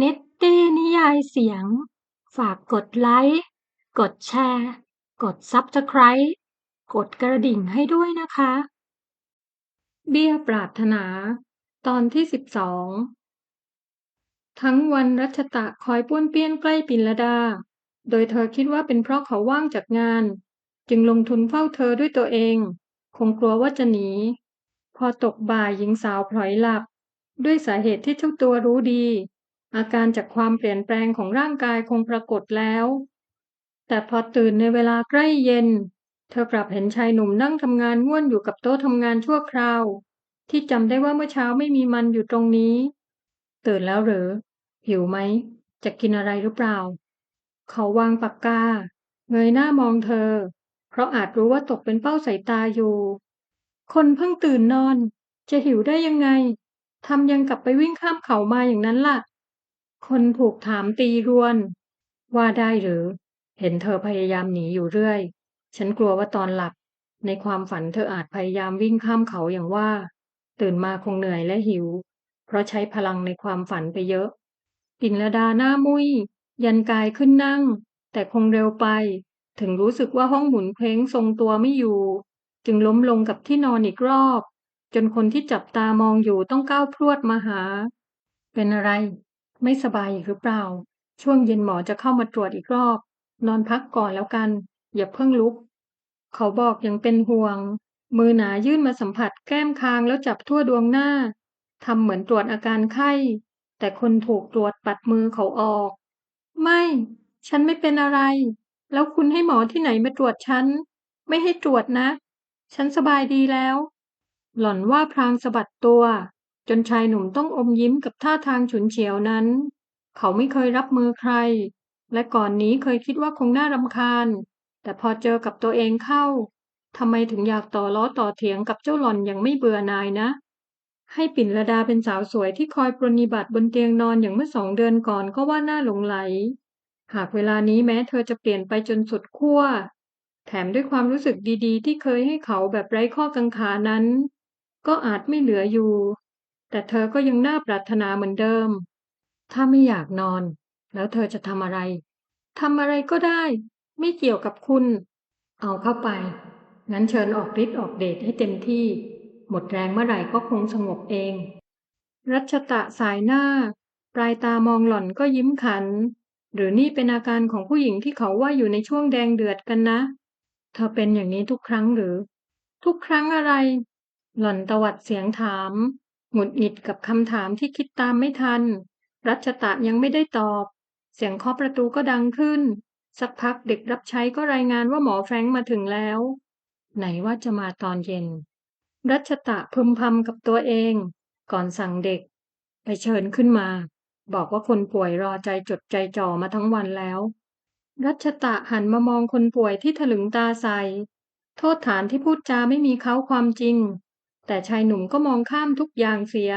เน็ตตี้นิยายเสียง ฝากกดไลค์ กดแชร์ กด Subscribe กดกระดิ่งให้ด้วยนะคะ เบี้ยปรารถนา ตอนที่สิบสองทั้งวันรัชตะคอยป้วนเปี้ยนใกล้ปินลดา โดยเธอคิดว่าเป็นเพราะเขาว่างจากงาน จึงลงทุนเฝ้าเธอด้วยตัวเอง คงกลัวว่าจะหนี พอตกบ่ายหญิงสาวพลอยหลับ ด้วยสาเหตุที่เจ้าตัวรู้ดี อาการจากความเปลี่ยนแปลงของร่างกายคงปรากฏแล้ว แต่พอตื่นในเวลาใกล้เย็น เธอกลับเห็นชายหนุ่มนั่งทำงานง่วนอยู่กับโต๊ะทำงานชั่วคราว ที่จำได้ว่าเมื่อเช้าไม่มีมันอยู่ตรงนี้ ตื่นแล้วหรือ หิวไหม จะกินอะไรหรือเปล่า เขาวางปากกา เงยหน้ามองเธอ เพราะอาจรู้ว่าตกเป็นเป้าสายตาอยู่ คนเพิ่งตื่นนอน จะหิวได้ยังไงทำยังกลับไปวิ่งข้ามเขามาอย่างนั้นล่ะ คนถูกถามตีรวน ว่าได้หรือ เห็นเธอพยายามหนีอยู่เรื่อย ฉันกลัวว่าตอนหลับ ในความฝันเธออาจพยายามวิ่งข้ามเขาอย่างว่า ตื่นมาคงเหนื่อยและหิว เพราะใช้พลังในความฝันไปเยอะปิ่นลดาหน้ามุย ยันกายขึ้นนั่ง แต่คงเร็วไป ถึงรู้สึกว่าห้องหมุนเพลงทรงตัวไม่อยู่ จึงล้มลงกับที่นอนอีกรอบ จนคนที่จับตามองอยู่ต้องก้าวพรวดมาหา เป็นอะไร ไม่สบายอีกหรือเปล่า ช่วงเย็นหมอจะเข้ามาตรวจอีกรอบ นอนพักก่อนแล้วกัน อย่าเพิ่งลุก เขาบอกยังเป็นห่วง มือหนายื่นมาสัมผัสแก้มคางแล้วจับทั่วดวงหน้าทำเหมือนตรวจอาการไข้ แต่คนถูกตรวจปัดมือเขาออก ไม่ ฉันไม่เป็นอะไร แล้วคุณให้หมอที่ไหนมาตรวจฉัน ไม่ให้ตรวจนะ ฉันสบายดีแล้ว หล่อนว่าพรางสะบัดตัว จนชายหนุ่มต้องอมยิ้มกับท่าทางฉุนเฉียวนั้น เขาไม่เคยรับมือใคร และก่อนนี้เคยคิดว่าคงน่ารำคาญ แต่พอเจอกับตัวเองเข้าทำไมถึงอยากต่อล้อต่อเถียงกับเจ้าหล่อนอย่างไม่เบื่อนายนะ ให้ปิ่นระดาเป็นสาวสวยที่คอยปรนนิบัติบนเตียงนอนอย่างเมื่อสองเดือนก่อนก็ว่าน่าหลงไหล หากเวลานี้แม้เธอจะเปลี่ยนไปจนสุดขั้ว แถมด้วยความรู้สึกดีๆ ที่เคยให้เขาแบบไร้ข้อกังขานั้น ก็อาจไม่เหลืออยู่ แต่เธอก็ยังน่าปรารถนาเหมือนเดิม ถ้าไม่อยากนอน แล้วเธอจะทำอะไรทำอะไรก็ได้ ไม่เกี่ยวกับคุณ เอาเข้าไป งั้นเชิญออกฤทธิ์ออกเดชให้เต็มที่ หมดแรงเมื่อไหร่ก็คงสงบเอง รัชตะสายหน้า ปลายตามองหล่อนก็ยิ้มขัน หรือนี่เป็นอาการของผู้หญิงที่เขาว่าอยู่ในช่วงแดงเดือดกันนะ เธอเป็นอย่างนี้ทุกครั้งหรือ ทุกครั้งอะไร หล่อนตวัดเสียงถาม หงุดหงิดกับคำถามที่คิดตามไม่ทัน รัชตะยังไม่ได้ตอบ เสียงเคาะประตูก็ดังขึ้น สักพักเด็กรับใช้ก็รายงานว่าหมอแฟรงค์มาถึงแล้ว ไหนว่าจะมาตอนเย็น รัชตะพึมพำกับตัวเอง ก่อนสั่งเด็ก ไปเชิญขึ้นมา บอกว่าคนป่วยรอใจจดใจจ่อมาทั้งวันแล้ว รัชตะหันมามองคนป่วยที่ถลึงตาใสโทษฐานที่พูดจาไม่มีเขาความจริง แต่ชายหนุ่มก็มองข้ามทุกอย่างเสีย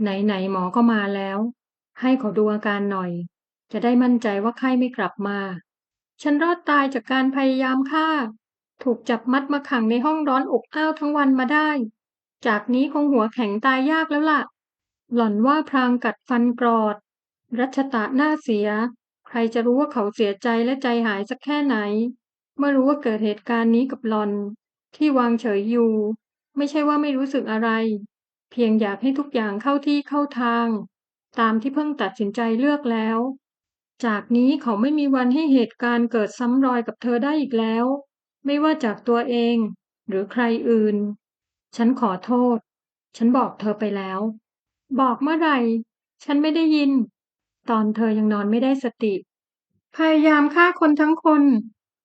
ไหนๆหมอก็มาแล้ว ให้เขาดูอาการหน่อย จะได้มั่นใจว่าไข้ไม่กลับมา ฉันรอดตายจากการพยายามฆ่า ถูกจับมัดมาขังในห้องร้อนอบอ้าวทั้งวันมาได้ จากนี้คงหัวแข็งตายยากแล้วล่ะ หล่อนว่าพรางกัดฟันกรอด รัชตะหน้าเสีย ใครจะรู้ว่าเขาเสียใจและใจหายสักแค่ไหน เมื่อรู้ว่าเกิดเหตุการณ์นี้กับหลอน ที่วางเฉยอยู่ ไม่ใช่ว่าไม่รู้สึกอะไร เพียงอยากให้ทุกอย่างเข้าที่เข้าทาง ตามที่เพิ่งตัดสินใจเลือกแล้ว จากนี้เขาไม่มีวันให้เหตุการณ์เกิดซ้ำรอยกับเธอได้อีกแล้ว ไม่ว่าจากตัวเอง หรือใครอื่น ฉันขอโทษ ฉันบอกเธอไปแล้ว บอกเมื่อไหร่ ฉันไม่ได้ยิน ตอนเธอยังนอนไม่ได้สติ พยายามฆ่าคนทั้งคน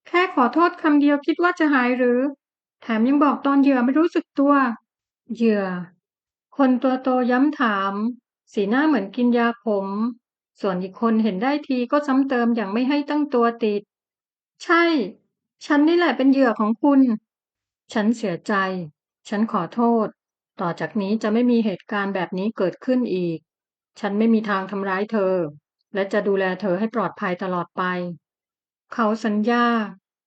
แค่ขอโทษคำเดียวคิดว่าจะหายหรือ แถมยังบอกตอนเหยื่อไม่รู้สึกตัว เหยื่อ คนตัวโตย้ำถาม สีหน้าเหมือนกินยาขม ส่วนอีกคนเห็นได้ทีก็ซ้ำเติมอย่างไม่ให้ตั้งตัวติด ใช่ ฉันนี่แหละเป็นเหยื่อของคุณ ฉันเสียใจ ฉันขอโทษ ต่อจากนี้จะไม่มีเหตุการณ์แบบนี้เกิดขึ้นอีก ฉันไม่มีทางทำร้ายเธอ และจะดูแลเธอให้ปลอดภัยตลอดไป เขาสัญญา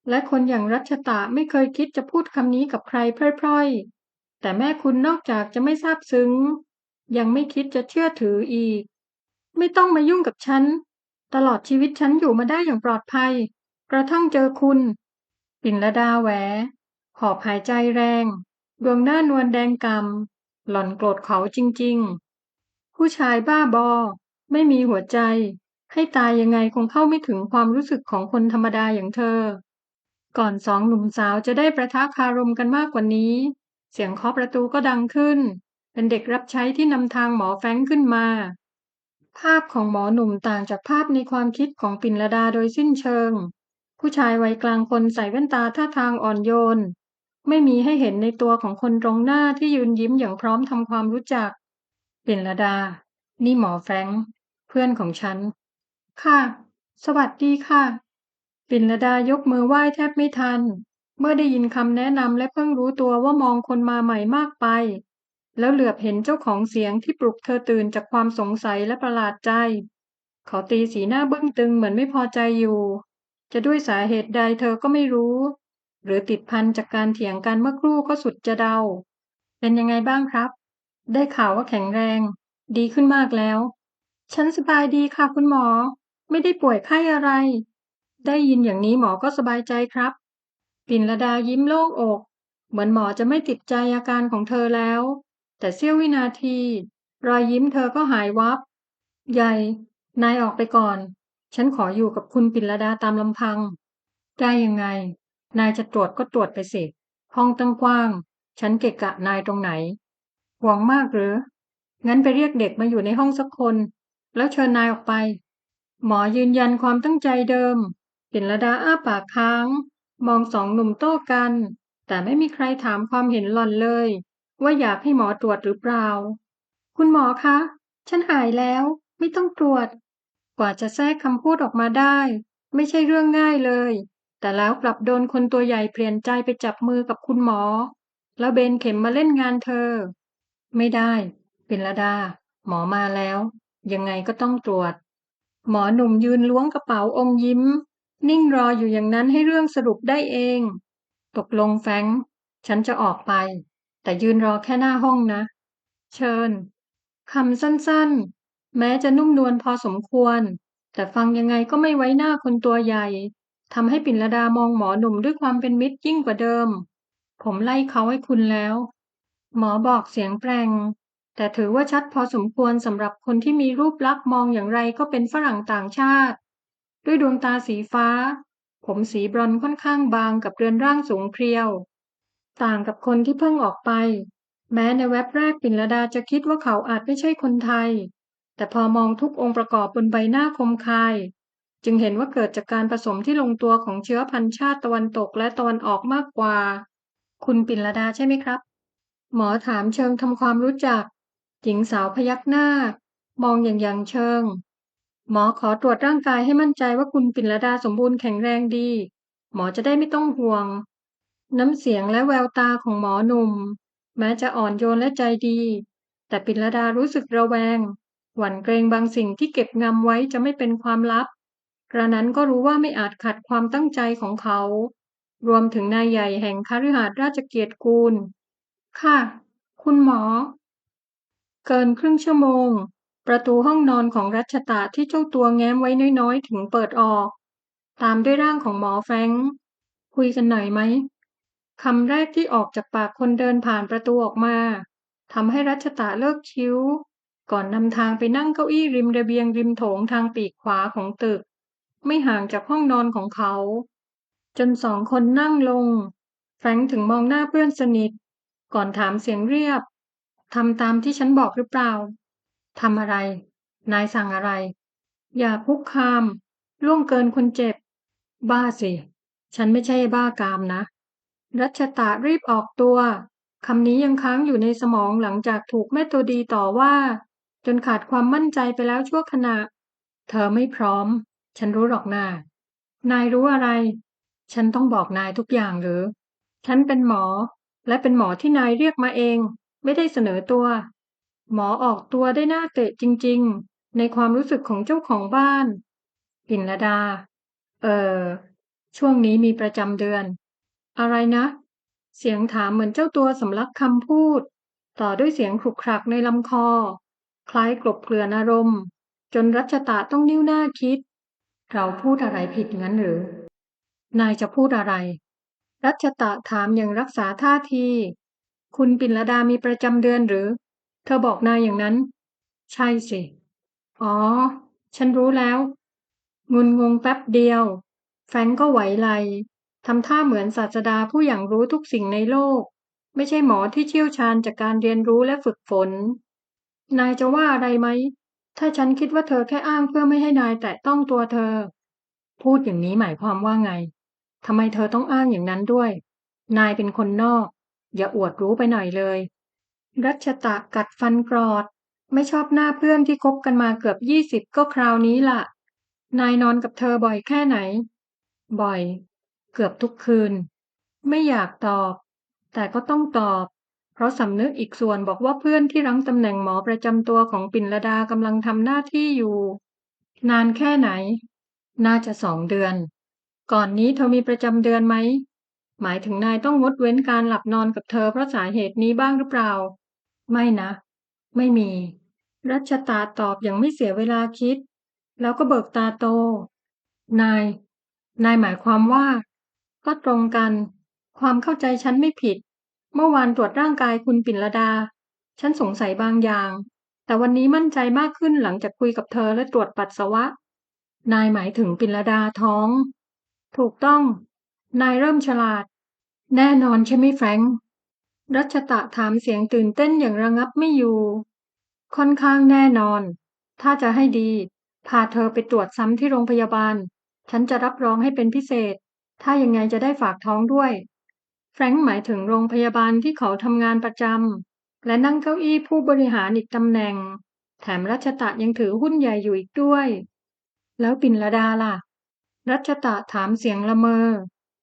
และคนอย่างรัชตะไม่เคยคิดจะพูดคำนี้กับใครพร่อยๆ แต่แม่คุณนอกจากจะไม่ซาบซึ้ง ยังไม่คิดจะเชื่อถืออีกไมไม่ต้องมายุ่งกับฉัน ตลอดชีวิตฉันอยู่มาได้อย่างปลอดภัย กระทั่งเจอคุณ ปิ่นละดาแหวหอบหายใจแรง ดวงหน้านวลแดงกำหล่อนโกรธเขาจริงๆ ผู้ชายบ้าบอ ไม่มีหัวใจ ให้ตายยังไงคงเข้าไม่ถึงความรู้สึกของคนธรรมดาอย่างเธอ ก่อนสองหนุ่มสาวจะได้ประทะคารมกันมากกว่านี้ เสียงเคาะประตูก็ดังขึ้น เป็นเด็กรับใช้ที่นำทางหมอแฟงขึ้นมา ภาพของหมอหนุ่มต่างจากภาพในความคิดของปิ่นละดาโดยสิ้นเชิง ผู้ชายวัยกลางคนใส่แว่นตาท่าทางอ่อนโยน ไม่มีให้เห็นในตัวของคนตรงหน้าที่ยืนยิ้มอย่างพร้อมทำความรู้จัก ปิ่นละดา นี่หมอแฟงเพื่อนของฉัน ค่ะ สวัสดีค่ะ ปิ่นละดายกมือไหว้แทบไม่ทัน เมื่อได้ยินคำแนะนำและเพิ่งรู้ตัวว่ามองคนมาใหม่มากไป แล้วเหลือบเห็นเจ้าของเสียงที่ปลุกเธอตื่นจากความสงสัยและประหลาดใจ เขาตีสีหน้าบึ้งตึงเหมือนไม่พอใจอยู่ จะด้วยสาเหตุใดเธอก็ไม่รู้ หรือติดพันจากการเถียงกันเมื่อครู่ก็สุดจะเดา เป็นยังไงบ้างครับ ได้ข่าวว่าแข็งแรง ดีขึ้นมากแล้ว ฉันสบายดีค่ะคุณหมอ ไม่ได้ป่วยไข้อะไร ได้ยินอย่างนี้หมอก็สบายใจครับ ปิ่นละดายิ้มโล่งอก เหมือนหมอจะไม่ติดใจอาการของเธอแล้ว แต่เสี้ยววินาที รอยยิ้มเธอก็หายวับ ใหญ่ นายออกไปก่อน ฉันขออยู่กับคุณปิ่นละดาตามลำพัง ได้ยังไง นายจะตรวจก็ตรวจไปสิ ห้องตั้งกว้าง ฉันเกะกะนายตรงไหน หวังมากหรือ งั้นไปเรียกเด็กมาอยู่ในห้องสักคน แล้วเชิญนายออกไป หมอยืนยันความตั้งใจเดิม ปิ่นละดาอ้าปากค้าง มองสองหนุ่มโต้กัน แต่ไม่มีใครถามความเห็นหล่อนเลย ว่าอยากให้หมอตรวจหรือเปล่า คุณหมอคะ ฉันหายแล้ว ไม่ต้องตรวจ กว่าจะแทรกคำพูดออกมาได้ ไม่ใช่เรื่องง่ายเลย แต่แล้วกลับโดนคนตัวใหญ่เปลี่ยนใจไปจับมือกับคุณหมอ แล้วเบนเข็มมาเล่นงานเธอ ไม่ได้ปิ่นละดา หมอมาแล้ว ยังไงก็ต้องตรวจ หมอหนุ่มยืนล้วงกระเป๋าอมยิ้ม นิ่งรออยู่อย่างนั้นให้เรื่องสรุปได้เอง ตกลงแฟงฉันจะออกไป แต่ยืนรอแค่หน้าห้องนะ เชิญคำสั้นๆ แม้จะนุ่มนวลพอสมควร แต่ฟังยังไงก็ไม่ไว้หน้าคนตัวใหญ่ทำให้ปิ่นละดามองหมอหนุ่มด้วยความเป็นมิตรยิ่งกว่าเดิม ผมไล่เขาให้คุณแล้ว หมอบอกเสียงแปลงแต่ถือว่าชัดพอสมควรสำหรับคนที่มีรูปลักษณ์มองอย่างไรก็เป็นฝรั่งต่างชาติ ด้วยดวงตาสีฟ้า ผมสีบรอนค่อนข้างบางกับเรือนร่างสูงเพรียว ต่างกับคนที่เพิ่งออกไป แม้ในแว็บแรกปิ่นละดาจะคิดว่าเขาอาจไม่ใช่คนไทย แต่พอมองทุกองค์ประกอบบนใบหน้าคมคาย จึงเห็นว่าเกิดจากการผสมที่ลงตัวของเชื้อพันธุ์ชาติตะวันตกและตะวันออกมากกว่า คุณปิ่นละดาใช่ไหมครับ หมอถามเชิงทำความรู้จัก หญิงสาวพยักหน้า มองอย่างยังเชิง หมอขอตรวจร่างกายให้มั่นใจว่าคุณปิ่นละดาสมบูรณ์แข็งแรงดี หมอจะได้ไม่ต้องห่วง น้ำเสียงและแววตาของหมอหนุ่ม แม้จะอ่อนโยนและใจดี แต่ปิ่นละดารู้สึกระแวง หวั่นเกรงบางสิ่งที่เก็บงำไว้จะไม่เป็นความลับ กระนั้นก็รู้ว่าไม่อาจขัดความตั้งใจของเขา รวมถึงนายใหญ่แห่งคฤหาสน์ราชเกียรติกูล ค่ะ คุณหมอ เกินครึ่งชั่วโมง ประตูห้องนอนของรัชตะที่เจ้าตัวแง้มไว้น้อยๆ ถึงเปิดออก ตามด้วยร่างของหมอแฟงคุยกันหน่อยไหมคำแรกที่ออกจากปากคนเดินผ่านประตูออกมาทำให้รัชตะเลิกคิ้ว ก่อนนำทางไปนั่งเก้าอี้ริมระเบียงริมโถงทางปีกขวาของตึก ไม่ห่างจากห้องนอนของเขา จนสองคนนั่งลง แฟงถึงมองหน้าเพื่อนสนิท ก่อนถามเสียงเรียบทำตามที่ฉันบอกหรือเปล่า ทำอะไร นายสั่งอะไร อย่าคุกคาม ล่วงเกินคนเจ็บ บ้าสิ ฉันไม่ใช่บ้ากามนะ รัชตะรีบออกตัว คำนี้ยังค้างอยู่ในสมองหลังจากถูกแม่ตัวดีต่อว่า จนขาดความมั่นใจไปแล้วชั่วขณะ เธอไม่พร้อม ฉันรู้หรอกนานายรู้อะไร ฉันต้องบอกนายทุกอย่างหรือ ฉันเป็นหมอ และเป็นหมอที่นายเรียกมาเอง ไม่ได้เสนอตัว หมอออกตัวได้น่าเตะจริง ๆ ในความรู้สึกของเจ้าของบ้าน ปิ่นละดา เออ ช่วงนี้มีประจำเดือน อะไรนะ เสียงถามเหมือนเจ้าตัวสำลักคำพูด ต่อด้วยเสียงขรุกขรักในลำคอ คล้ายกลบเกลื่อนอารมณ์ จนรัชตะต้องนิ้วหน้าคิด เราพูดอะไรผิดงั้นหรือ นายจะพูดอะไร รัชตะถามอย่างรักษาท่าที คุณปิ่นลดามีประจำเดือนหรือ เธอบอกนายอย่างนั้น ใช่สิ อ๋อ ฉันรู้แล้ว งุนงงแป๊บเดียว แฟงก์ก็ไหวไหลทำท่าเหมือนศาสดาผู้อย่างรู้ทุกสิ่งในโลก ไม่ใช่หมอที่เชี่ยวชาญจากการเรียนรู้และฝึกฝน นายจะว่าอะไรไหม ถ้าฉันคิดว่าเธอแค่อ้างเพื่อไม่ให้นายแตะต้องตัวเธอ พูดอย่างนี้หมายความว่าไงทำไมเธอต้องอ้างอย่างนั้นด้วย นายเป็นคนนอก อย่าอวดรู้ไปหน่อยเลย รัชตะกัดฟันกรอด ไม่ชอบหน้าเพื่อนที่คบกันมาเกือบยี่สิบก็คราวนี้ล่ะ นายนอนกับเธอบ่อยแค่ไหน บ่อย เกือบทุกคืน ไม่อยากตอบ แต่ก็ต้องตอบ เพราะสำนึกอีกส่วนบอกว่าเพื่อนที่รั้งตำแหน่งหมอประจำตัวของปิ่นลดากำลังทำหน้าที่อยู่ นานแค่ไหน น่าจะสองเดือน ก่อนนี้เธอมีประจำเดือนไหมหมายถึงนายต้องงดเว้นการหลับนอนกับเธอเพราะสาเหตุนี้บ้างหรือเปล่า ไม่นะ ไม่มี รัชตาตอบอย่างไม่เสียเวลาคิด แล้วก็เบิกตาโต นาย นายหมายความว่า ก็ตรงกัน ความเข้าใจฉันไม่ผิด เมื่อวานตรวจร่างกายคุณปิ่นลดา ฉันสงสัยบางอย่าง แต่วันนี้มั่นใจมากขึ้นหลังจากคุยกับเธอและตรวจปัสสาวะ นายหมายถึงปิ่นลดาท้อง ถูกต้อง นายเริ่มฉลาด แน่นอนใช่ไหมแฟรงค์ รัชตะถามเสียงตื่นเต้นอย่างระงับไม่อยู่ ค่อนข้างแน่นอน ถ้าจะให้ดี พาเธอไปตรวจซ้ำที่โรงพยาบาล ฉันจะรับรองให้เป็นพิเศษ ถ้ายังไงจะได้ฝากท้องด้วย แฟรงค์หมายถึงโรงพยาบาลที่เขาทำงานประจำและนั่งเก้าอี้ผู้บริหารอีกตำแหน่ง แถมรัชตะยังถือหุ้นใหญ่อยู่อีกด้วย แล้วปินลดาล่ะ รัชตะถามเสียงละเมอ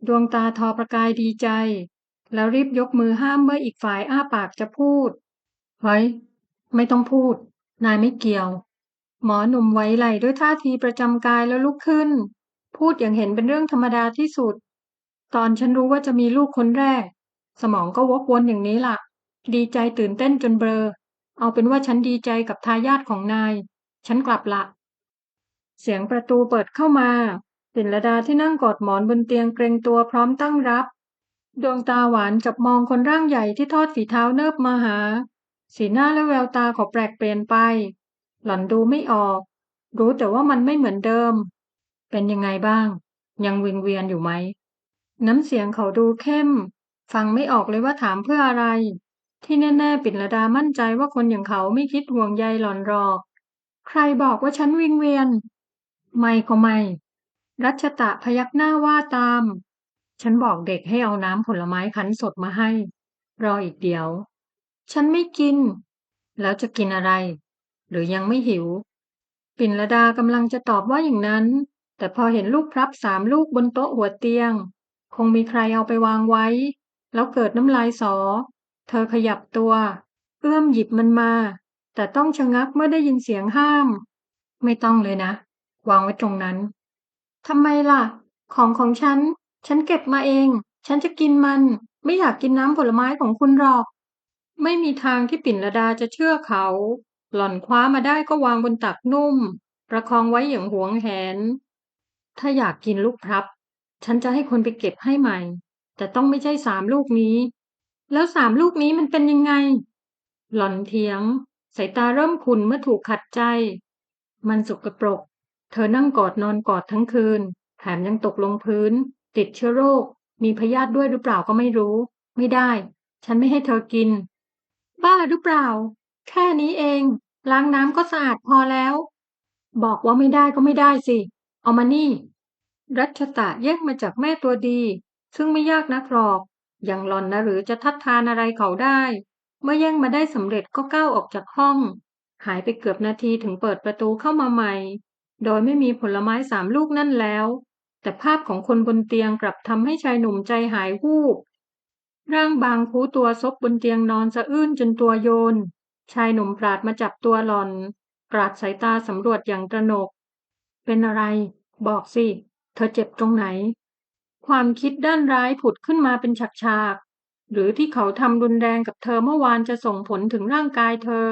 ดวงตาทอประกายดีใจ แล้วรีบยกมือห้ามเมื่ออีกฝ่ายอ้าปากจะพูด เฮ้ย ไม่ต้องพูด นายไม่เกี่ยว หมอหนุ่มไว้ไหลด้วยท่าทีประจำกายแล้วลุกขึ้น พูดอย่างเห็นเป็นเรื่องธรรมดาที่สุด ตอนฉันรู้ว่าจะมีลูกคนแรก สมองก็วกวนอย่างนี้ล่ะ ดีใจตื่นเต้นจนเบลอ เอาเป็นว่าฉันดีใจกับทายาทของนาย ฉันกลับละเสียงประตูเปิดเข้ามาปิ่นลดาที่นั่งกอดหมอนบนเตียงเกรงตัวพร้อมตั้งรับ ดวงตาหวานจับมองคนร่างใหญ่ที่ทอดฝีเท้าเนิบมาหา สีหน้าและแววตาเขาแปลกเปลี่ยนไป หล่อนดูไม่ออก รู้แต่ว่ามันไม่เหมือนเดิม เป็นยังไงบ้าง ยังวิงเวียนอยู่ไหม น้ำเสียงเขาดูเข้ม ฟังไม่ออกเลยว่าถามเพื่ออะไร ที่แน่ๆปิ่นลดามั่นใจว่าคนอย่างเขาไม่คิดห่วงใยหล่อนหรอก ใครบอกว่าฉันวิงเวียน ไม่ก็ไม่ รัชตะพยักหน้าว่าตาม ฉันบอกเด็กให้เอาน้ำผลไม้คั้นสดมาให้ รออีกเดี๋ยว ฉันไม่กิน แล้วจะกินอะไร หรือยังไม่หิว ปิ่นลดากำลังจะตอบว่าอย่างนั้น แต่พอเห็นลูกพลับสามลูกบนโต๊ะหัวเตียง คงมีใครเอาไปวางไว้ แล้วเกิดน้ำลายสอ เธอขยับตัว เอื้อมหยิบมันมา แต่ต้องชะงักเมื่อได้ยินเสียงห้าม ไม่ต้องเลยนะ วางไว้ตรงนั้นทำไมล่ะ ของของฉัน ฉันเก็บมาเอง ฉันจะกินมัน ไม่อยากกินน้ำผลไม้ของคุณหรอก ไม่มีทางที่ปิ่นลดาจะเชื่อเขา หล่อนคว้ามาได้ก็วางบนตักนุ่ม ประคองไว้อย่างหวงแหน ถ้าอยากกินลูกพลับ ฉันจะให้คนไปเก็บให้ใหม่ แต่ต้องไม่ใช่สามลูกนี้ แล้วสามลูกนี้มันเป็นยังไง หล่อนเถียง สายตาเริ่มขุ่นเมื่อถูกขัดใจ มันสกปรก เธอนั่งกอดนอนกอดทั้งคืน แถมยังตกลงพื้น ติดเชื้อโรค มีพยาธิด้วยหรือเปล่าก็ไม่รู้ ไม่ได้ ฉันไม่ให้เธอกิน บ้าหรือเปล่า แค่นี้เอง ล้างน้ำก็สะอาดพอแล้ว บอกว่าไม่ได้ก็ไม่ได้สิ เอามานี่ รัชตะแยกมาจากแม่ตัวดี ซึ่งไม่ยากนักหรอก อย่างหล่อนนะหรือจะทัดทานอะไรเขาได้ เมื่อแย่งมาได้สำเร็จก็ก้าวออกจากห้อง หายไปเกือบนาทีถึงเปิดประตูเข้ามาใหม่ โดยไม่มีผลไม้สามลูกนั่นแล้ว แต่ภาพของคนบนเตียงกลับทำให้ชายหนุ่มใจหายวูบ ร่างบางคูตัวซบบนเตียงนอนสะอื้นจนตัวโยน ชายหนุ่มปราดมาจับตัวหลอน ปราดสายตาสำรวจอย่างตระหนก เป็นอะไร บอกสิ เธอเจ็บตรงไหน ความคิดด้านร้ายผุดขึ้นมาเป็นฉากๆ หรือที่เขาทำรุนแรงกับเธอเมื่อวานจะส่งผลถึงร่างกายเธอ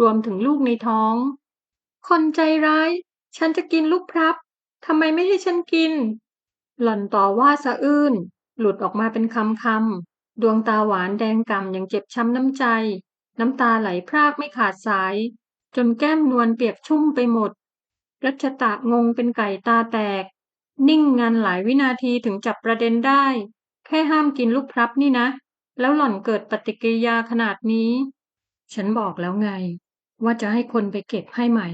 รวมถึงลูกในท้อง คนใจร้าย ฉันจะกินลูกพลับ ทำไมไม่ให้ฉันกิน หล่อนต่อว่าสะอื้น หลุดออกมาเป็นคำคำดวงตาหวานแดงก่ำอย่างเจ็บช้ำน้ำใจ น้ำตาไหลพรากไม่ขาดสาย จนแก้มนวลเปียกชุ่มไปหมด รัชตะงงเป็นไก่ตาแตก นิ่งงันหลายวินาทีถึงจับประเด็นได้ แค่ห้ามกินลูกพลับนี่นะ แล้วหล่อนเกิดปฏิกิริยาขนาดนี้ ฉันบอกแล้วไง ว่าจะให้คนไปเก็บให้ใหม่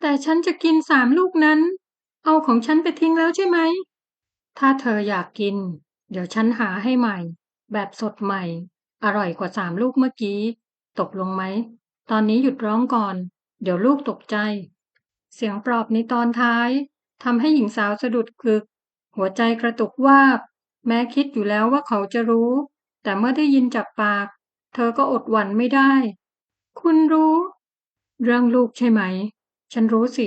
แต่ฉันจะกินสามลูกนั้น เอาของฉันไปทิ้งแล้วใช่ไหม ถ้าเธออยากกิน เดี๋ยวฉันหาให้ใหม่ แบบสดใหม่ อร่อยกว่าสามลูกเมื่อกี้ ตกลงไหม ตอนนี้หยุดร้องก่อน เดี๋ยวลูกตกใจ เสียงปลอบในตอนท้ายทำให้หญิงสาวสะดุดกึก หัวใจกระตุกวาบ แม้คิดอยู่แล้วว่าเขาจะรู้ แต่เมื่อได้ยินจากปาก เธอก็อดหวั่นไม่ได้ คุณรู้ เรื่องลูกใช่ไหม ฉันรู้สิ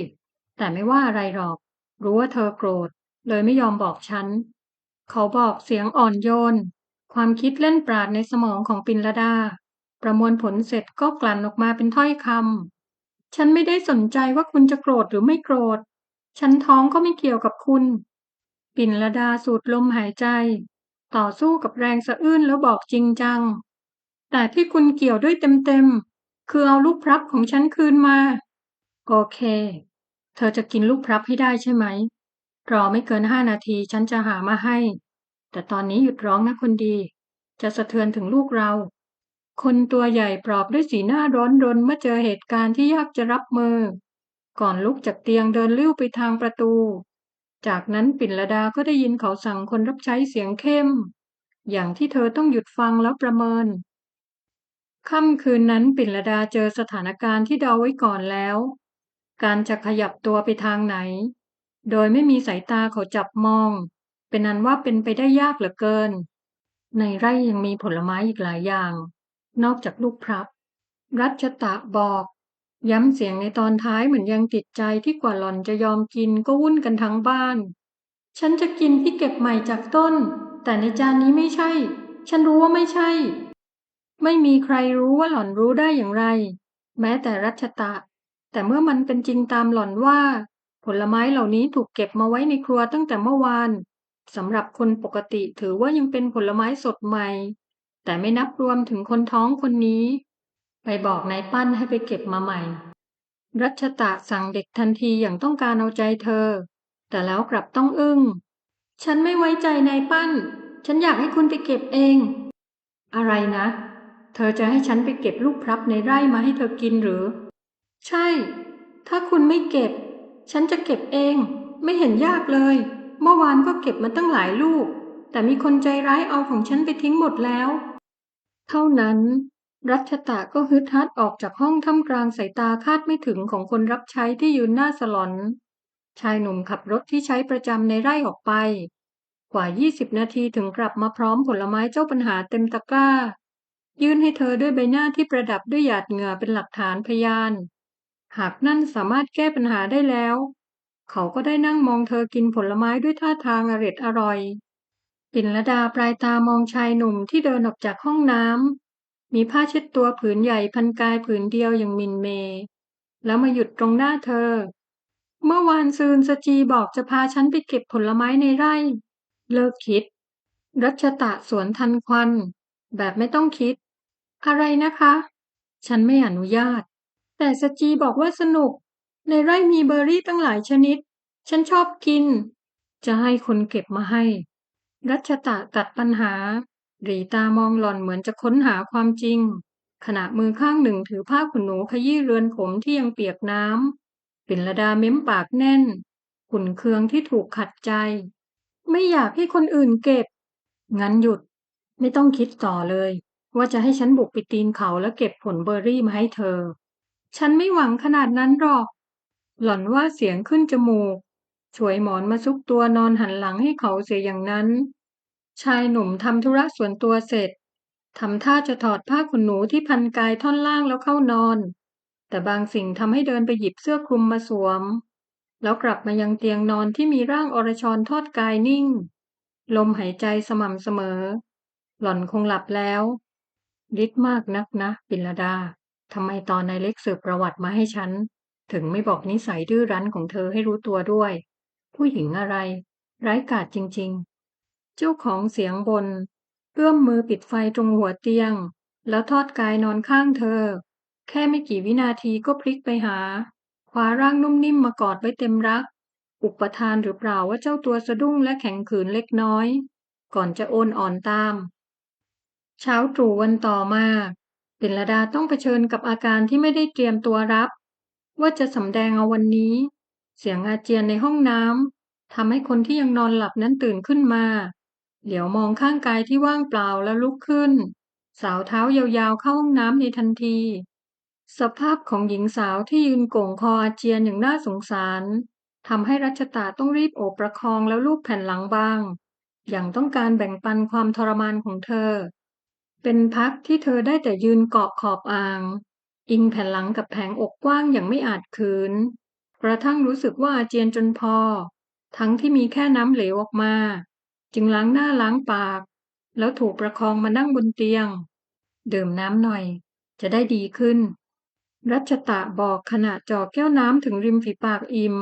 แต่ไม่ว่าอะไรหรอก รู้ว่าเธอโกรธ เลยไม่ยอมบอกฉัน เขาบอกเสียงอ่อนโยน ความคิดเล่นปราดในสมองของปินลดา ประมวลผลเสร็จก็กลั่นออกมาเป็นถ้อยคำ ฉันไม่ได้สนใจว่าคุณจะโกรธหรือไม่โกรธ ฉันท้องก็ไม่เกี่ยวกับคุณ ปินลดาสูดลมหายใจ ต่อสู้กับแรงสะอื้นแล้วบอกจริงจัง แต่ที่คุณเกี่ยวด้วยเต็มๆ คือเอาลูกพลับของฉันคืนมา โอเค เธอจะกินลูกพลับให้ได้ใช่ไหม รอไม่เกินห้านาทีฉันจะหามาให้ แต่ตอนนี้หยุดร้องนะคนดี จะสะเทือนถึงลูกเรา คนตัวใหญ่ปลอบด้วยสีหน้าร้อนรนเมื่อเจอเหตุการณ์ที่ยากจะรับมือ ก่อนลุกจากเตียงเดินลิ้วไปทางประตู จากนั้นปิ่นลดาก็ได้ยินเขาสั่งคนรับใช้เสียงเข้ม อย่างที่เธอต้องหยุดฟังแล้วประเมินค่ำคืนนั้นปิ่นลดาเจอสถานการณ์ที่เดาไว้ก่อนแล้ว การจะขยับตัวไปทางไหน โดยไม่มีสายตาเขาจับมอง เป็นนั้นว่าเป็นไปได้ยากเหลือเกิน ในไร่ยังมีผลไม้อีกหลายอย่าง นอกจากลูกพลับ รัชตะบอก ย้ำเสียงในตอนท้ายเหมือนยังติดใจที่กว่าหล่อนจะยอมกินก็วุ่นกันทั้งบ้าน ฉันจะกินที่เก็บใหม่จากต้น แต่ในจานนี้ไม่ใช่ ฉันรู้ว่าไม่ใช่ ไม่มีใครรู้ว่าหล่อนรู้ได้อย่างไร แม้แต่รัชตะ แต่เมื่อมันเป็นจริงตามหล่อนว่า ผลไม้เหล่านี้ถูกเก็บมาไว้ในครัวตั้งแต่เมื่อวานสำหรับคนปกติถือว่ายังเป็นผลไม้สดใหม่ แต่ไม่นับรวมถึงคนท้องคนนี้ ไปบอกนายปั้นให้ไปเก็บมาใหม่ รัชตะสั่งเด็กทันทีอย่างต้องการเอาใจเธอ แต่แล้วกลับต้องอึ้ง ฉันไม่ไว้ใจนายปั้น ฉันอยากให้คุณไปเก็บเอง อะไรนะ เธอจะให้ฉันไปเก็บลูกพลับในไร่มาให้เธอกินหรือ ใช่ ถ้าคุณไม่เก็บ ฉันจะเก็บเอง ไม่เห็นยากเลย เมื่อวานก็เก็บมาตั้งหลายลูก แต่มีคนใจร้ายเอาของฉันไปทิ้งหมดแล้ว เท่านั้น รัชตะก็ฮึดฮัดออกจากห้องท่ามกลางสายตาคาดไม่ถึงของคนรับใช้ที่ยืนหน้าสลอน ชายหนุ่มขับรถที่ใช้ประจำในไร่ออกไป กว่า 20 นาทีถึงกลับมาพร้อมผลไม้เจ้าปัญหาเต็มตะกร้า ยื่นให้เธอด้วยใบหน้าที่ประดับด้วยหยาดเหงื่อเป็นหลักฐานพยาน หากนั่นสามารถแก้ปัญหาได้แล้ว เขาก็ได้นั่งมองเธอกินผลไม้ด้วยท่าทางอร็ดอร่อยปิ่นละดาปลายตามองชายหนุ่มที่เดินออกจากห้องน้ำมีผ้าเช็ดตัวผืนใหญ่พันกายผืนเดียวอย่างมินเม แล้วมาหยุดตรงหน้าเธอ เมื่อวานซืนสจีบอกจะพาฉันไปเก็บผลไม้ในไร่ เลิกคิด รัชตะสวนทันควัน แบบไม่ต้องคิด อะไรนะคะ ฉันไม่อนุญาต แต่สจีบอกว่าสนุก ในไร่มีเบอร์รี่ตั้งหลายชนิด ฉันชอบกิน จะให้คนเก็บมาให้ รัชตะตัดปัญหาหรีตามองหล่อนเหมือนจะค้นหาความจริง ขณะมือข้างหนึ่งถือผ้าขนหนูขยี้เรือนผมที่ยังเปียกน้ำปิ่นละดาเม้มปากแน่นขุนเคืองที่ถูกขัดใจ ไม่อยากให้คนอื่นเก็บ งั้นหยุด ไม่ต้องคิดต่อเลย ว่าจะให้ฉันบุกไปตีนเขาแล้วเก็บผลเบอร์รี่มาให้เธอ ฉันไม่หวังขนาดนั้นหรอก หล่อนว่าเสียงขึ้นจมูก ช่วยหมอนมาซุกตัวนอนหันหลังให้เขาเสียอย่างนั้น ชายหนุ่มทำธุระส่วนตัวเสร็จทำท่าจะถอดผ้าขนหนูที่พันกายท่อนล่างแล้วเข้านอน แต่บางสิ่งทำให้เดินไปหยิบเสื้อคลุมมาสวม แล้วกลับมายังเตียงนอนที่มีร่างอรชรทอดกายนิ่ง ลมหายใจสม่ำเสมอ หล่อนคงหลับแล้วฤทธิ์มากนักนะปิลดา ทำไมตอนนายเล็กสืบประวัติมาให้ฉัน ถึงไม่บอกนิสัยดื้อรั้นของเธอให้รู้ตัวด้วย ผู้หญิงอะไรไร้กาจจริง ๆ เจ้าของเสียงบน เอื้อมมือปิดไฟตรงหัวเตียง แล้วทอดกายนอนข้างเธอ แค่ไม่กี่วินาทีก็พลิกไปหาคว้าร่างนุ่มนิ่มมากอดไว้เต็มรัก อุปทานหรือเปล่าว่าเจ้าตัวสะดุ้งและแข็งขืนเล็กน้อย ก่อนจะโอนอ่อนตาม เช้าตรู่วันต่อมา ปิลดาต้องเผชิญกับอาการที่ไม่ได้เตรียมตัวรับ ว่าจะสำแดงเอาวันนี้ เสียงอาเจียนในห้องน้ำทำให้คนที่ยังนอนหลับนั้นตื่นขึ้นมา เหลียวมองข้างกายที่ว่างเปล่าแล้วลุกขึ้น สาวเท้ายาวๆเข้าห้องน้ำในทันที สภาพของหญิงสาวที่ยืนโก่งคออาเจียนอย่างน่าสงสารทำให้รัชตาต้องรีบโอบประคองแล้วลูบแผ่นหลังบาง อย่างต้องการแบ่งปันความทรมานของเธอ เป็นพักที่เธอได้แต่ยืนเกาะขอบอ่าง อิงแผ่นหลังกับแผงอกกว้างอย่างไม่อาจคืน กระทั่งรู้สึกว่าอาเจียนจนพอ ทั้งที่มีแค่น้ำเหลวออกมา จึงล้างหน้าล้างปาก แล้วถูกประคองมานั่งบนเตียง ดื่มน้ำหน่อย จะได้ดีขึ้น รัชตะบอกขณะจ่อแก้วน้ำถึงริมฝีปากอิ่ม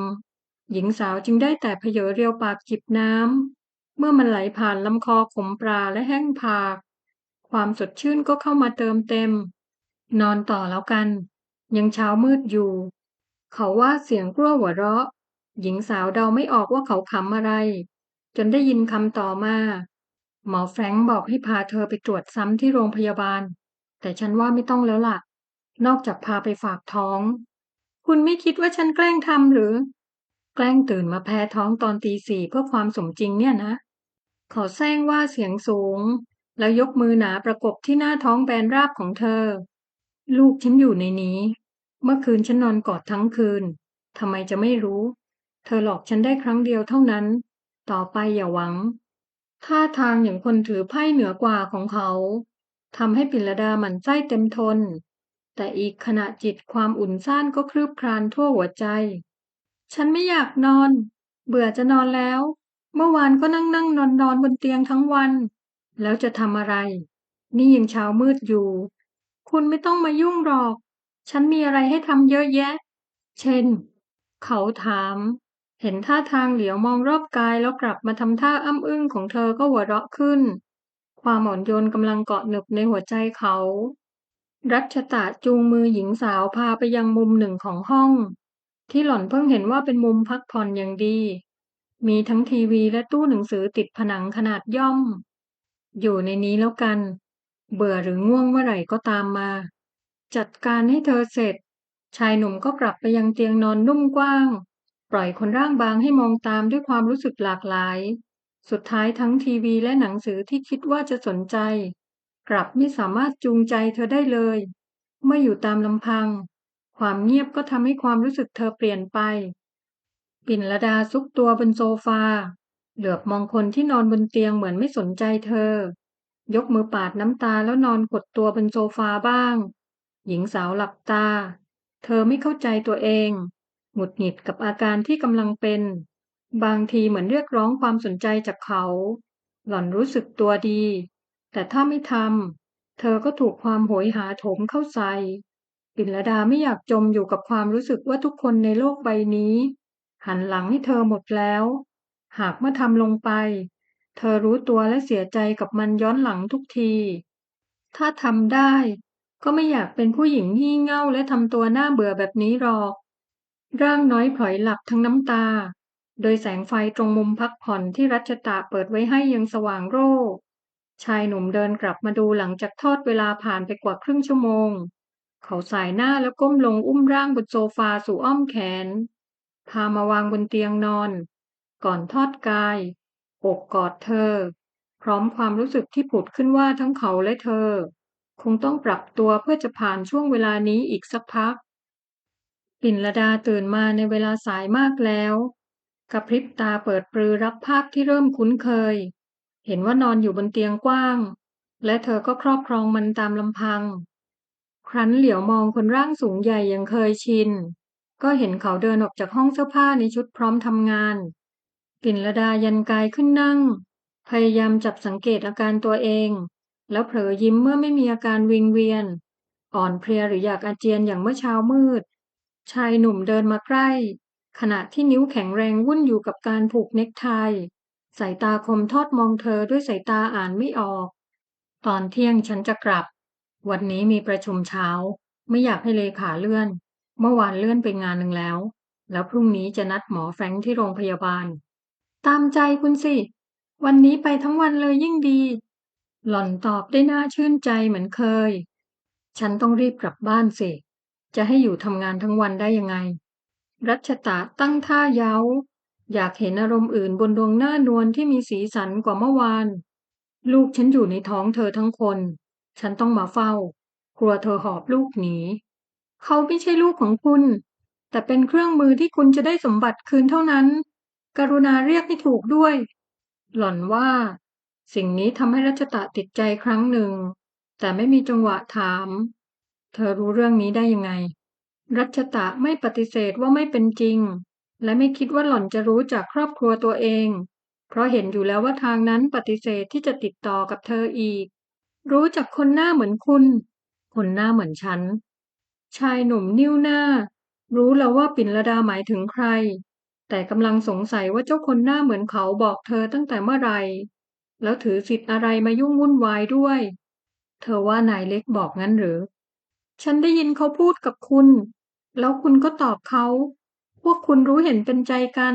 หญิงสาวจึงได้แต่เพเยอเรียวปากจิบน้ำเมื่อมันไหลผ่านลำคอขมปลาและแห้งผาก ความสดชื่นก็เข้ามาเติมเต็ม นอนต่อแล้วกัน ยังเช้ามืดอยู่ เขาว่าเสียงกลั้วหัวเราะ หญิงสาวเดาไม่ออกว่าเขาขำอะไร จนได้ยินคำต่อมา หมอแฟรงค์บอกให้พาเธอไปตรวจซ้ำที่โรงพยาบาล แต่ฉันว่าไม่ต้องแล้วล่ะ นอกจากพาไปฝากท้อง คุณไม่คิดว่าฉันแกล้งทำหรือ แกล้งตื่นมาแพ้ท้องตอนตีสี่เพื่อความสมจริงเนี่ยนะเขาแซงว่าเสียงสูง แล้วยกมือหนาประกบที่หน้าท้องแบนราบของเธอ ลูกฉันอยู่ในนี้ เมื่อคืนฉันนอนกอดทั้งคืนทำไมจะไม่รู้ เธอหลอกฉันได้ครั้งเดียวเท่านั้น ต่อไปอย่าหวัง ท่าทางอย่างคนถือไพ่เหนือกว่าของเขาทำให้ปิลดาหมันไส้เต็มทน แต่อีกขณะจิตความอุ่นซ่านก็คลืบคลานทั่วหัวใจ ฉันไม่อยากนอน เบื่อจะนอนแล้ว เมื่อวานก็นั่งนั่งนอนนอนบนเตียงทั้งวัน แล้วจะทำอะไร นี่ยังเช้ามืดอยู่ คุณไม่ต้องมายุ่งหรอก ฉันมีอะไรให้ทำเยอะแยะ เช่น เขาถาม เห็นท่าทางเหลียวมองรอบกายแล้วกลับมาทำท่าอ้ำอึ้งของเธอก็หัวเราะขึ้น ความอ่อนโยนกำลังเกาะหนึบในหัวใจเขา รัชตะจูงมือหญิงสาวพาไปยังมุมหนึ่งของห้อง ที่หล่อนเพิ่งเห็นว่าเป็นมุมพักผ่อนอย่างดี มีทั้งทีวีและตู้หนังสือติดผนังขนาดย่อม อยู่ในนี้แล้วกัน เบื่อหรือง่วงเมื่อไหร่ก็ตามมา จัดการให้เธอเสร็จ ชายหนุ่มก็กลับไปยังเตียงนอนนุ่มกว้าง ปล่อยคนร่างบางให้มองตามด้วยความรู้สึกหลากหลาย สุดท้ายทั้งทีวีและหนังสือที่คิดว่าจะสนใจ กลับไม่สามารถจูงใจเธอได้เลย เมื่ออยู่ตามลำพัง ความเงียบก็ทำให้ความรู้สึกเธอเปลี่ยนไปปิ่นละดาซุกตัวบนโซฟา เหลือบมองคนที่นอนบนเตียงเหมือนไม่สนใจเธอ ยกมือปาดน้ำตาแล้วนอนกดตัวบนโซฟาบ้าง หญิงสาวหลับตา เธอไม่เข้าใจตัวเอง หงุดหงิดกับอาการที่กำลังเป็น บางทีเหมือนเรียกร้องความสนใจจากเขา หล่อนรู้สึกตัวดี แต่ถ้าไม่ทำเธอก็ถูกความโหยหาโถมเข้าใส่ปิ่นละดาไม่อยากจมอยู่กับความรู้สึกว่าทุกคนในโลกใบนี้ หันหลังให้เธอหมดแล้ว หากเมื่อทำลงไป เธอรู้ตัวและเสียใจกับมันย้อนหลังทุกที ถ้าทำได้ ก็ไม่อยากเป็นผู้หญิงงี่เง่าและทำตัวหน่าเบื่อแบบนี้หรอก ร่างน้อยพลอยหลับทั้งน้ำตา โดยแสงไฟตรงมุมพักผ่อนที่รัชตะเปิดไว้ให้ยังสว่างโร่ชายหนุ่มเดินกลับมาดูหลังจากทอดเวลาผ่านไปกว่าครึ่งชั่วโมง เขาสายหน้าแล้วก้มลงอุ้มร่างบนโซฟาสู่อ้อมแขน พามาวางบนเตียงนอน ก่อนทอดกาย อกกอดเธอ พร้อมความรู้สึกที่ผุดขึ้นว่าทั้งเขาและเธอ คงต้องปรับตัวเพื่อจะผ่านช่วงเวลานี้อีกสักพักปิ่นละดาตื่นมาในเวลาสายมากแล้วกระพริบตาเปิดปรือรับภาพที่เริ่มคุ้นเคย เห็นว่านอนอยู่บนเตียงกว้าง และเธอก็ครอบครองมันตามลำพัง ครั้นเหลียวมองคนร่างสูงใหญ่อย่างเคยชิน ก็เห็นเขาเดินออกจากห้องเสื้อผ้าในชุดพร้อมทำงาน ปิ่นละดายันกายขึ้นนั่ง พยายามจับสังเกตอาการตัวเอง แล้วเผลอยิ้มเมื่อไม่มีอาการวิงเวียน อ่อนเพลียหรืออยากอาเจียนอย่างเมื่อเช้ามืด ชายหนุ่มเดินมาใกล้ ขณะที่นิ้วแข็งแรงวุ่นอยู่กับการผูกเน็กไทสายตาคมทอดมองเธอด้วยสายตาอ่านไม่ออก ตอนเที่ยงฉันจะกลับ วันนี้มีประชุมเช้า ไม่อยากให้เลขาเลื่อน เมื่อวานเลื่อนไปงานหนึ่งแล้ว แล้วพรุ่งนี้จะนัดหมอแฟรงค์ที่โรงพยาบาล ตามใจคุณสิ วันนี้ไปทั้งวันเลยยิ่งดี หล่อนตอบได้น่าชื่นใจเหมือนเคย ฉันต้องรีบกลับบ้านสิ จะให้อยู่ทำงานทั้งวันได้ยังไง รัชตะตั้งท่าเย้า อยากเห็นอารมณ์อื่นบนดวงหน้านวลที่มีสีสันกว่าเมื่อวาน ลูกฉันอยู่ในท้องเธอทั้งคน ฉันต้องมาเฝ้า กลัวเธอหอบลูกหนี เขาไม่ใช่ลูกของคุณ แต่เป็นเครื่องมือที่คุณจะได้สมบัติคืนเท่านั้น กรุณาเรียกให้ถูกด้วย หล่อนว่า สิ่งนี้ทำให้รัชตะติดใจครั้งหนึ่ง แต่ไม่มีจังหวะถาม เธอรู้เรื่องนี้ได้ยังไง รัชตะไม่ปฏิเสธว่าไม่เป็นจริง และไม่คิดว่าหล่อนจะรู้จากครอบครัวตัวเอง เพราะเห็นอยู่แล้วว่าทางนั้นปฏิเสธที่จะติดต่อกับเธออีก รู้จักคนหน้าเหมือนคุณ คนหน้าเหมือนฉัน ชายหนุ่มนิ้วหน้า รู้แล้วว่าปิ่นระดาหมายถึงใคร แต่กำลังสงสัยว่าเจ้าคนหน้าเหมือนเขาบอกเธอตั้งแต่เมื่อไหร่ แล้วถือสิทธิ์อะไรมายุ่งวุ่นวายด้วย เธอว่านายเล็กบอกงั้นหรือ ฉันได้ยินเขาพูดกับคุณ แล้วคุณก็ตอบเขา พวกคุณรู้เห็นเป็นใจกัน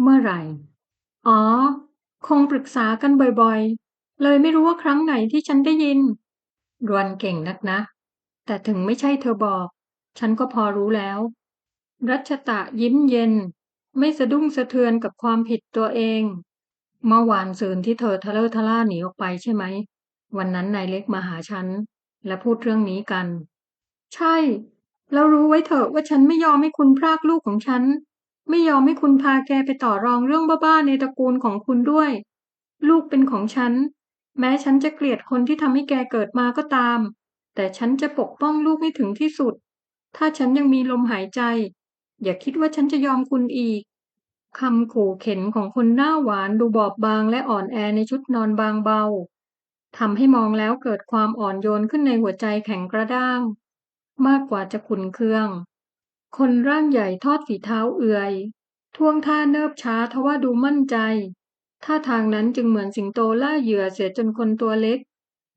เมื่อไหร่ อ๋อ คงปรึกษากันบ่อยๆ เลยไม่รู้ว่าครั้งไหนที่ฉันได้ยิน รวนเก่งนักนะ แต่ถึงไม่ใช่เธอบอก ฉันก็พอรู้แล้ว รัชตะยิ้มเย็น ไม่สะดุ้งสะเทือนกับความผิดตัวเอง เมื่อวานซืนที่เธอทะเลอะทะล่าหนีออกไปใช่ไหม วันนั้นนายเล็กมาหาฉัน และพูดเรื่องนี้กัน ใช่ แล้วรู้ไว้เถอะว่าฉันไม่ยอมให้คุณพรากลูกของฉัน ไม่ยอมให้คุณพาแกไปต่อรองเรื่องบ้าๆในตระกูลของคุณด้วย ลูกเป็นของฉัน แม้ฉันจะเกลียดคนที่ทำให้แกเกิดมาก็ตาม แต่ฉันจะปกป้องลูกให้ถึงที่สุด ถ้าฉันยังมีลมหายใจ อย่าคิดว่าฉันจะยอมคุณอีกคำขู่เข็นของคนหน้าหวานดูบอบบางและอ่อนแอในชุดนอนบางเบาทำให้มองแล้วเกิดความอ่อนโยนขึ้นในหัวใจแข็งกระด้าง มากกว่าจะขุนเคือง คนร่างใหญ่ทอดฝีเท้าเอื่อย ท่วงท่าเนิบช้าทว่าดูมั่นใจ ท่าทางนั้นจึงเหมือนสิงโตล่าเหยื่อเสียจนคนตัวเล็ก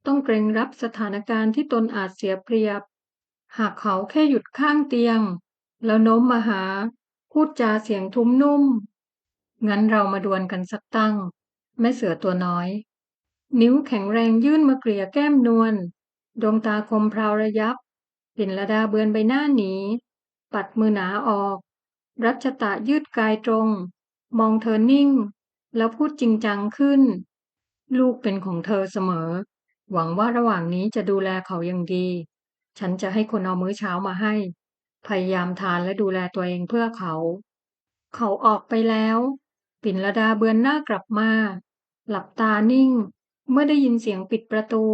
ต้องเกรงรับสถานการณ์ที่ตนอาจเสียเปรียบ หากเขาแค่หยุดข้างเตียง แล้วโน้มมาหา พูดจาเสียงทุ้มนุ่ม งั้นเรามาดวลกันสักตั้ง แม่เสือตัวน้อย นิ้วแข็งแรงยื่นมาเกลี่ยแก้มนวล ดวงตาคมพราวระยับปิ่นระดาเบือนใบหน้าหนี ปัดมือหนาออก รัชตะยืดกายตรง มองเธอนิ่ง แล้วพูดจริงจังขึ้น ลูกเป็นของเธอเสมอ หวังว่าระหว่างนี้จะดูแลเขาอย่างดี ฉันจะให้คนเอามื้อเช้ามาให้ พยายามทานและดูแลตัวเองเพื่อเขา เขาออกไปแล้ว ปิ่นระดาเบือนหน้ากลับมา หลับตานิ่ง เมื่อได้ยินเสียงปิดประตู